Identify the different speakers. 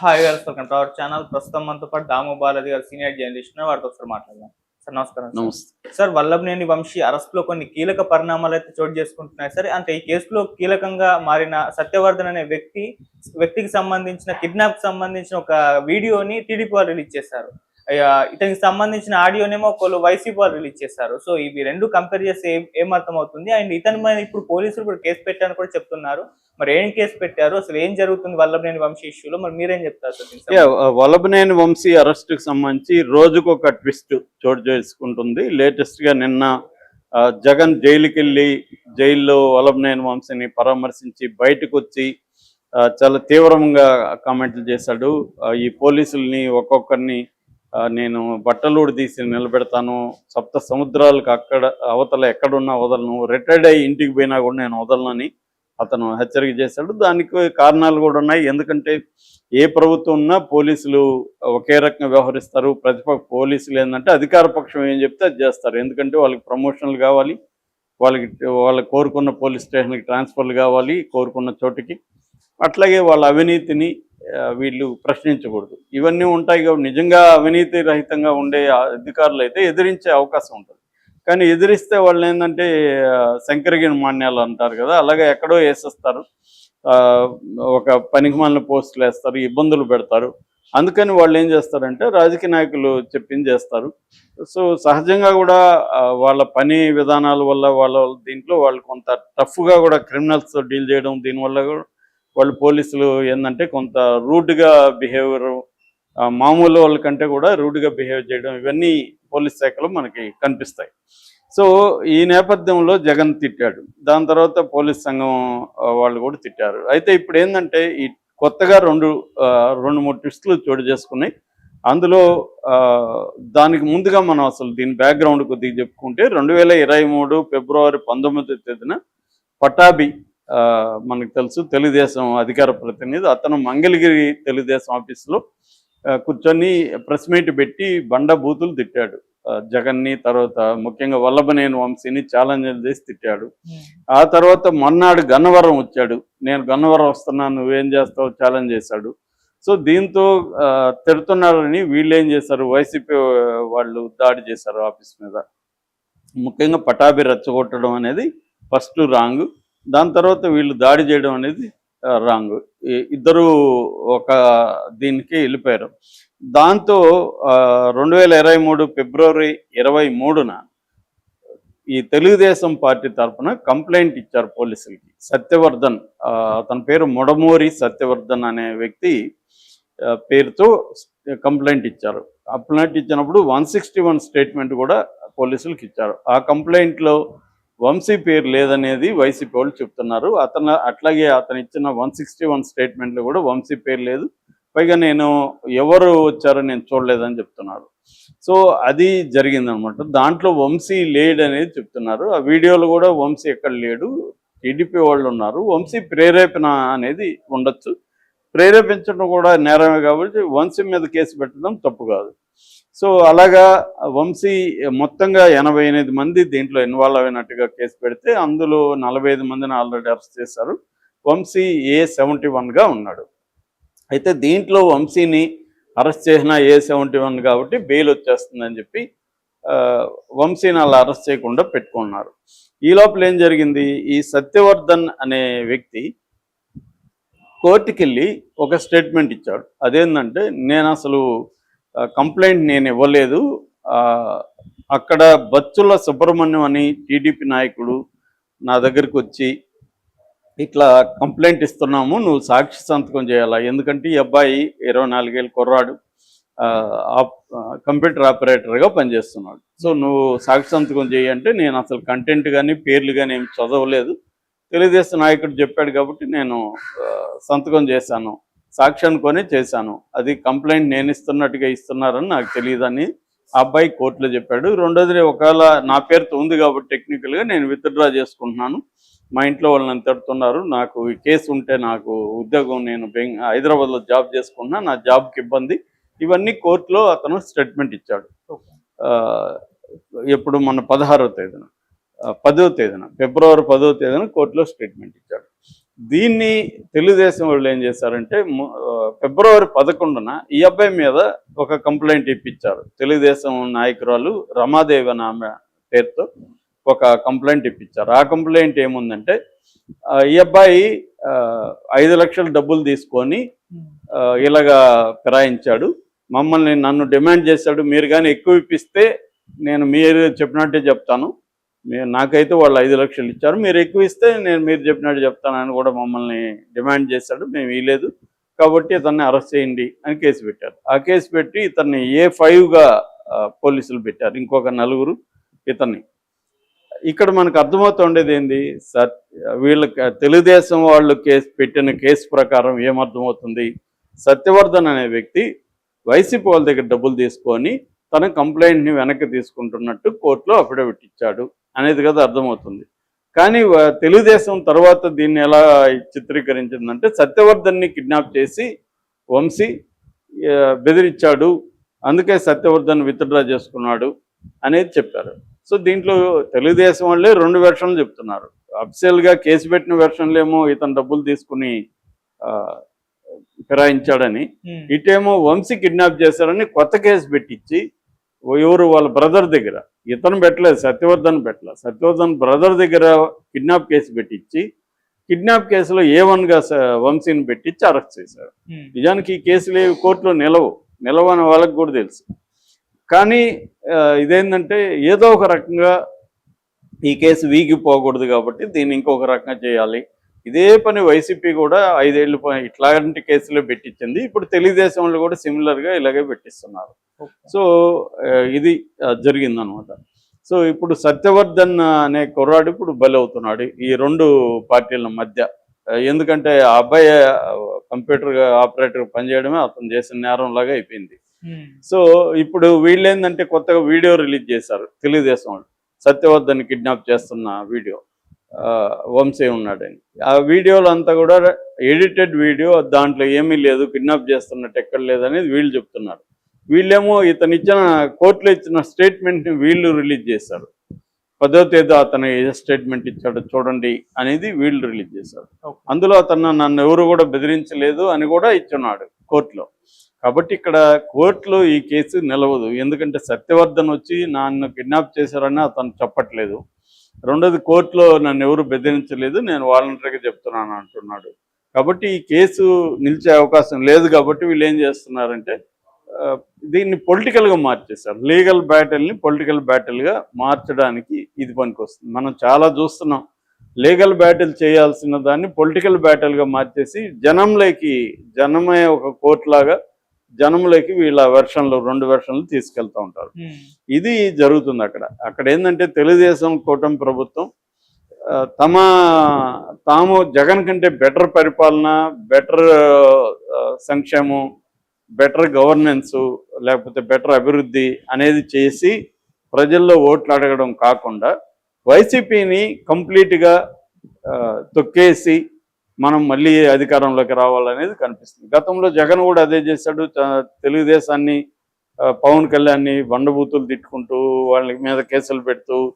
Speaker 1: Hi గారు welcome to our channel. ప్రస్తుతం మనతో పాటు దాము బాలాజీ గారు సీనియర్ జర్నలిస్ట్. వారితో ఒకసారి మాట్లాడదాం. సార్ నమస్కారం సార్.
Speaker 2: నమస్తే.
Speaker 1: సార్ వల్లభనేని వంశీ అరెస్ట్లో కొన్ని కీలక పరిణామాలు అయితే చోటు చేసుకుంటున్నాయి సార్. అంటే ఈ కేసులో కీలకంగా మారిన సత్యవర్ధన్ అనే వ్యక్తి వ్యక్తికి సంబంధించిన కిడ్నాప్ సంబంధించిన ఒక వీడియోని టీడీపీ వాళ్ళు రిలీజ్ చేశారు. ఇతనికి సంబంధించిన ఆడియోనేమో ఒకళ్ళు వైసీపీ వాళ్ళు రిలీజ్ చేశారు. సో ఇవి రెండు కంపేర్ చేస్తే ఏం అర్థం అవుతుంది అండ్ ఇతని మీద ఇప్పుడు పోలీసులు కూడా కేసు పెట్టారని కూడా చెప్తున్నారు. మరి ఏం కేసు పెట్టారు? అసలు ఏం జరుగుతుంది వల్లభనేని వంశీ ఇష్యూలో? మరి మీరేం చెప్తారు సార్
Speaker 2: వల్లభనేని వంశీ అరెస్ట్కి సంబంధించి రోజుకు ఒక ట్విస్ట్ చోటు చేసుకుంటుంది. లేటెస్ట్గా నిన్న జగన్ జైలుకి వెళ్ళి జైల్లో వల్లభనేని వంశీని పరామర్శించి బయటకు వచ్చి చాలా తీవ్రంగా కామెంట్లు చేశాడు. ఈ పోలీసుల్ని ఒక్కొక్కరిని నేను బట్టలు తీసి నిలబెడతాను. సప్త సముద్రాలకు అక్కడ అవతల ఎక్కడున్నా వదలను. రిటైర్డ్ అయ్యి ఇంటికి పోయినా కూడా నేను వదలనని అతను హెచ్చరిక చేశాడు. దానికి కారణాలు కూడా ఉన్నాయి. ఎందుకంటే ఏ ప్రభుత్వం ఉన్నా పోలీసులు ఒకే రకంగా వ్యవహరిస్తారు. ప్రతిపక్ష పోలీసులు ఏంటంటే అధికార పక్షం ఏం చెప్తే అది చేస్తారు. ఎందుకంటే వాళ్ళకి ప్రమోషన్లు కావాలి. వాళ్ళకి వాళ్ళకి కోరుకున్న పోలీస్ స్టేషన్కి ట్రాన్స్ఫర్లు కావాలి కోరుకున్న చోటుకి. అట్లాగే వాళ్ళ అవినీతిని వీళ్ళు ప్రశ్నించకూడదు. ఇవన్నీ ఉంటాయి కాబట్టి నిజంగా అవినీతి రహితంగా ఉండే అధికారులు అయితే ఎదిరించే అవకాశం ఉంటుంది. కానీ ఎదిరిస్తే వాళ్ళు ఏంటంటే శంకరగిరి మాన్యాలు అంటారు కదా అలాగే ఎక్కడో వేసేస్తారు. ఆ, ఒక పనికిమాలిన పోస్టులు వేస్తారు ఇబ్బందులు పెడతారు. అందుకని వాళ్ళు ఏం చేస్తారంటే రాజకీయ నాయకులు చెప్పింది చేస్తారు. సో సహజంగా కూడా వాళ్ళ పని విధానాల వల్ల వాళ్ళ దీంట్లో వాళ్ళు కొంత టఫ్గా కూడా క్రిమినల్స్తో డీల్ చేయడం దీనివల్ల కూడా వాళ్ళు పోలీసులు ఏంటంటే కొంత రూడ్గా బిహేవియర్ మామూలు వాళ్ళకంటే కూడా రూడ్గా బిహేవ్ చేయడం ఇవన్నీ పోలీస్ శాఖలో మనకి కనిపిస్తాయి. సో ఈ నేపథ్యంలో జగన్ తిట్టాడు. దాని తర్వాత పోలీస్ సంఘం వాళ్ళు కూడా తిట్టారు. అయితే ఇప్పుడు ఏంటంటే ఈ కొత్తగా రెండు రెండు మూడు ట్విస్టులు చోటు చేసుకున్నాయి. అందులో దానికి ముందుగా మనం అసలు దీని బ్యాక్గ్రౌండ్ కొద్దిగా చెప్పుకుంటే రెండు వేల ఇరవై మూడు ఫిబ్రవరి పంతొమ్మిదో తేదీన పటాబి మనకు తెలుసు తెలుగుదేశం అధికార ప్రతినిధి అతను మంగళగిరి తెలుగుదేశం ఆఫీసులో కూర్చొని ప్రెస్ మీట్ పెట్టి బండ బూతులు తిట్టాడు. జగన్ని తర్వాత ముఖ్యంగా వల్లభనేని వంశీని ఛాలెంజ్ చేసి తిట్టాడు. ఆ తర్వాత మొన్నాడు గన్నవరం వచ్చాడు. నేను గన్నవరం వస్తున్నాను నువ్వేం చేస్తావు ఛాలెంజ్ చేశాడు. సో దీంతో తిడుతున్నారని వీళ్ళు ఏం చేశారు? వైసీపీ వాళ్ళు దాడి చేశారు ఆఫీస్ మీద. ముఖ్యంగా పటాబి రెచ్చగొట్టడం అనేది ఫస్ట్ రాంగ్. దాని తర్వాత వీళ్ళు దాడి చేయడం అనేది రాంగ్. ఇద్దరు ఒక దీనికి వెళ్ళిపోయారు. దాంతో రెండు వేల ఇరవై మూడు ఫిబ్రవరి ఇరవై మూడున ఈ తెలుగుదేశం పార్టీ తరఫున కంప్లైంట్ ఇచ్చారు పోలీసులకి. సత్యవర్ధన్ అతని పేరు మొడమూరి సత్యవర్ధన్ అనే వ్యక్తి పేరుతో కంప్లైంట్ ఇచ్చారు. కంప్లైంట్ ఇచ్చినప్పుడు వన్ సిక్స్టీ వన్ స్టేట్మెంట్ కూడా పోలీసులకు ఇచ్చారు. ఆ కంప్లైంట్లో వంశీ పేరు లేదనేది వైసీపీ వాళ్ళు చెప్తున్నారు. అతను అట్లాగే అతను ఇచ్చిన వన్ సిక్స్టీ వన్ స్టేట్మెంట్లో కూడా వంశీ పేరు లేదు. పైగా నేను ఎవరు వచ్చారో నేను చూడలేదని చెప్తున్నారు. సో అది జరిగిందనమాట. దాంట్లో వంశీ లేడు అనేది చెప్తున్నారు. ఆ వీడియోలు కూడా వంశీ ఎక్కడ లేడు. టీడీపీ వాళ్ళు ఉన్నారు. వంశీ ప్రేరేపణ అనేది ఉండొచ్చు. ప్రేరేపించడం కూడా నేరమే కాబట్టి వంశీ మీద కేసు పెట్టడం తప్పు కాదు. సో అలాగా వంశీ మొత్తంగా ఎనభై ఎనిమిది మంది దీంట్లో ఇన్వాల్వ్ అయినట్టుగా కేసు పెడితే అందులో నలభై ఐదు మందిని ఆల్రెడీ అరెస్ట్ చేశారు. వంశీ ఏ సెవెంటీ వన్గా ఉన్నాడు. అయితే దీంట్లో వంశీని అరెస్ట్ చేసిన ఏ సెవెంటీ వన్ కాబట్టి బెయిల్ వచ్చేస్తుందని చెప్పి వంశీని అలా అరెస్ట్ చేయకుండా పెట్టుకున్నారు. ఈ లోపల ఏం జరిగింది? ఈ సత్యవర్ధన్ అనే వ్యక్తి కోర్టుకెళ్ళి ఒక స్టేట్మెంట్ ఇచ్చాడు. అదేంటంటే నేను అసలు కంప్లైంట్ నేను ఇవ్వలేదు. అక్కడ బచ్చుల సుబ్రహ్మణ్యం అని టీడీపీ నాయకుడు నా దగ్గరికి వచ్చి ఇట్లా కంప్లైంట్ ఇస్తున్నాము నువ్వు సాక్షి సంతకం చేయాలా? ఎందుకంటే ఈ అబ్బాయి ఇరవై నాలుగేళ్ళు కుర్రాడు. ఆప్- కంప్యూటర్ ఆపరేటర్గా పనిచేస్తున్నాడు. సో నువ్వు సాక్షి సంతకం చేయి అంటే నేను అసలు కంటెంట్ కానీ పేర్లు కానీ ఏమి చదవలేదు. తెలుగుదేశం నాయకుడు చెప్పాడు కాబట్టి నేను సంతకం చేశాను. సాక్షి అనుకొని చేశాను. అది కంప్లైంట్ నేను ఇస్తున్నట్టుగా ఇస్తున్నారని నాకు తెలియదని ఆ అబ్బాయి కోర్టులో చెప్పాడు. రెండోది ఒకవేళ నా పేరుతో ఉంది కాబట్టి టెక్నికల్గా నేను విత్డ్రా చేసుకుంటున్నాను. మా ఇంట్లో వాళ్ళు నన్ను తిడుతున్నారు. నాకు ఈ కేసు ఉంటే నాకు ఉద్యోగం నేను బెంగ హైదరాబాద్లో జాబ్ చేసుకున్నా నా జాబ్కి ఇబ్బంది. ఇవన్నీ కోర్టులో అతను స్టేట్మెంట్ ఇచ్చాడు. ఎప్పుడు మన పదహారవ తేదీన పదో తేదీన ఫిబ్రవరి పదో తేదీన కోర్టులో స్టేట్మెంట్ ఇచ్చాడు. దీన్ని తెలుగుదేశం వాళ్ళు ఏం చేశారంటే ఫిబ్రవరి పదకొండున ఈ అబ్బాయి మీద ఒక కంప్లైంట్ ఇప్పించారు. తెలుగుదేశం నాయకురాలు రమాదేవి అని ఆమె పేరుతో ఒక కంప్లైంట్ ఇప్పించారు. ఆ కంప్లైంట్ ఏముందంటే ఈ అబ్బాయి ఐదు లక్షల డబ్బులు తీసుకొని ఇలాగా ఫిరాయించాడు. మమ్మల్ని నన్ను డిమాండ్ చేశాడు. మీరు కానీ ఎక్కువ ఇప్పిస్తే నేను మీరు చెప్పినట్టే చెప్తాను. మీరు నాకైతే వాళ్ళు ఐదు లక్షలు ఇచ్చారు. మీరు ఎక్కువ ఇస్తే నేను మీరు చెప్పినట్టు చెప్తానని కూడా మమ్మల్ని డిమాండ్ చేశాడు. మేము ఇవ్వలేదు కాబట్టి ఇతన్ని అరెస్ట్ చేయండి అని కేసు పెట్టారు. ఆ కేసు పెట్టి ఇతన్ని ఏ ఫైవ్గా పోలీసులు పెట్టారు. ఇంకొక నలుగురు ఇతన్ని. ఇక్కడ మనకు అర్థమవుతుండేది ఏంది? సార్ వీళ్ళకి తెలుగుదేశం వాళ్ళు కేసు పెట్టిన కేసు ప్రకారం ఏమర్థమవుతుంది? సత్యవర్ధన్ అనే వ్యక్తి వైసీపీ వాళ్ళ దగ్గర డబ్బులు తీసుకొని తన కంప్లైంట్ని వెనక్కి తీసుకుంటున్నట్టు కోర్టులో అఫిడవిట్ ఇచ్చాడు. అనేది కదా అర్థమవుతుంది. కానీ తెలుగుదేశం తర్వాత దీన్ని ఎలా చిత్రీకరించిందంటే సత్యవర్ధన్ని కిడ్నాప్ చేసి వంశీ బెదిరించాడు అందుకే సత్యవర్ధన్ విత్డ్రా చేసుకున్నాడు అనేది చెప్పారు. సో దీంట్లో తెలుగుదేశం వాళ్ళే రెండు వెర్షన్లు చెప్తున్నారు. అఫిషియల్గా కేసు పెట్టిన వెర్షన్లు ఏమో ఇతను డబ్బులు తీసుకుని ఫిరాయించాడని. ఇటేమో వంశీ కిడ్నాప్ చేశారని కొత్త కేసు పెట్టించి ఎవరు వాళ్ళ బ్రదర్ దగ్గర. ఇతను పెట్టలేదు సత్యవర్ధన్ పెట్టలేదు. సత్యవర్ధన్ బ్రదర్ దగ్గర కిడ్నాప్ కేసు పెట్టించి కిడ్నాప్ కేసులో ఏ వన్గా వంశీని పెట్టించి అరెస్ట్ చేశారు. నిజానికి ఈ కేసులు ఏవి కోర్టులో నిలవు. నిలవని వాళ్ళకి కూడా తెలుసు. కానీ ఇదేంటంటే ఏదో ఒక రకంగా ఈ కేసు వీగిపోకూడదు కాబట్టి దీన్ని ఇంకొక రకంగా చేయాలి. ఇదే పని వైసీపీ కూడా ఐదేళ్ళు ఇట్లాంటి కేసులో పెట్టించింది. ఇప్పుడు తెలుగుదేశం వాళ్ళు కూడా సిమిలర్గా ఇలాగే పెట్టిస్తున్నారు. సో ఇది జరిగిందనమాట సో ఇప్పుడు సత్యవర్ధన్ అనే కుర్రాడు ఇప్పుడు బలవుతున్నాడు ఈ రెండు పార్టీల మధ్య. ఎందుకంటే ఆ అబ్బాయి కంప్యూటర్ ఆపరేటర్ పనిచేయడమే అతను చేసిన నేరం లాగా అయిపోయింది. సో ఇప్పుడు వీళ్ళు ఏంటంటే కొత్తగా వీడియో రిలీజ్ చేశారు తెలుగుదేశం వాళ్ళు. సత్యవర్ధన్ కిడ్నాప్ చేస్తున్న వీడియో. వంశీ ఉన్నాడని. ఆ వీడియోలో అంతా కూడా ఎడిటెడ్ వీడియో దాంట్లో ఏమీ లేదు కిడ్నాప్ చేస్తున్నట్టు ఎక్కడ లేదనేది వీళ్ళు చెప్తున్నారు. వీళ్ళేమో ఇతను ఇచ్చిన కోర్టులో ఇచ్చిన స్టేట్మెంట్ని వీళ్ళు రిలీజ్ చేశారు. పదో తేదీ అతను ఏ స్టేట్మెంట్ ఇచ్చాడో చూడండి అనేది వీళ్ళు రిలీజ్ చేశారు. అందులో అతను నన్ను ఎవరు కూడా బెదిరించలేదు అని కూడా ఇచ్చున్నాడు కోర్టులో. కాబట్టి ఇక్కడ కోర్టులో ఈ కేసు నిలవదు. ఎందుకంటే సత్యవర్ధన్ వచ్చి నన్ను కిడ్నాప్ చేశారని అతను చెప్పట్లేదు. రెండోది కోర్టులో నన్ను ఎవరు బెదిరించలేదు నేను వాలంటరీగా చెప్తున్నాను అంటున్నాడు. కాబట్టి ఈ కేసు నిలిచే అవకాశం లేదు కాబట్టి వీళ్ళు ఏం చేస్తున్నారంటే దీన్ని పొలిటికల్గా మార్చేశారు. లీగల్ బ్యాటిల్ని పొలిటికల్ బ్యాటిల్గా మార్చడానికి ఇది పనికొస్తుంది. మనం చాలా చూస్తున్నాం లీగల్ బ్యాటిల్ చేయాల్సిన దాన్ని పొలిటికల్ బ్యాటిల్గా మార్చేసి జనంలోకి జనమే ఒక కోర్టు లాగా జనంలోకి వీళ్ళ వెర్షన్లు రెండు వెర్షన్లు తీసుకెళ్తూ ఉంటారు
Speaker 1: ఉమ్.
Speaker 2: ఇది జరుగుతుంది అక్కడ అక్కడ ఏంటంటే తెలుగుదేశం కూటమి ప్రభుత్వం తమ తాము జగన్ కంటే బెటర్ పరిపాలన బెటర్ సంక్షేమం బెటర్ గవర్నెన్స్ లేకపోతే బెటర్ అభివృద్ధి అనేది చేసి ప్రజల్లో ఓట్లు అడగడం కాకుండా వైసీపీని కంప్లీట్గా తొక్కేసి మనం మళ్ళీ అధికారంలోకి రావాలనేది కనిపిస్తుంది. గతంలో జగన్ కూడా అదే చేశాడు. తెలుగుదేశాన్ని పవన్ కళ్యాణ్ని బండబూతులు తిట్టుకుంటూ వాళ్ళ మీద కేసులు పెడుతూ